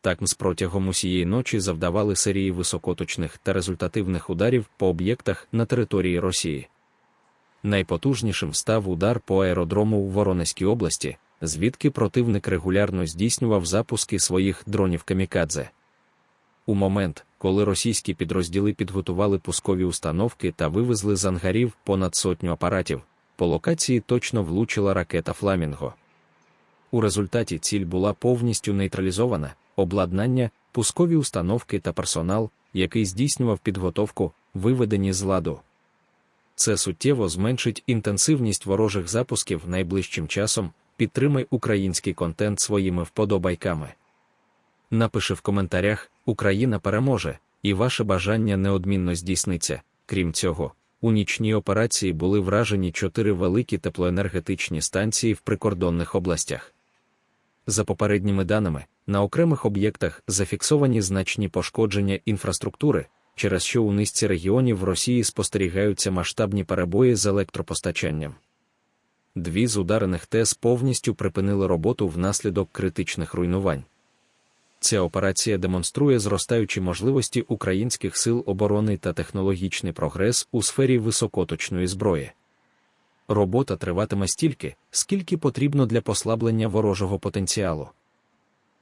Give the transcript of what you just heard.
ТАКМС протягом усієї ночі завдавали серії високоточних та результативних ударів по об'єктах на території Росії. Найпотужнішим став удар по аеродрому у Воронезькій області, звідки противник регулярно здійснював запуски своїх дронів камікадзе. У момент, коли російські підрозділи підготували пускові установки та вивезли з ангарів понад сотню апаратів, по локації точно влучила ракета Фламінго. У результаті ціль була повністю нейтралізована, обладнання, пускові установки та персонал, який здійснював підготовку, виведені з ладу. Це суттєво зменшить інтенсивність ворожих запусків найближчим часом. Підтримай український контент своїми вподобайками. Напиши в коментарях Україна переможе, і ваше бажання неодмінно здійсниться. Крім цього, у нічній операції були вражені чотири великі теплоенергетичні станції в прикордонних областях. За попередніми даними, на окремих об'єктах зафіксовані значні пошкодження інфраструктури, через що у низці регіонів в Росії спостерігаються масштабні перебої з електропостачанням. Дві з ударених ТЕС повністю припинили роботу внаслідок критичних руйнувань. Ця операція демонструє зростаючі можливості українських сил оборони та технологічний прогрес у сфері високоточної зброї. Робота триватиме стільки, скільки потрібно для послаблення ворожого потенціалу.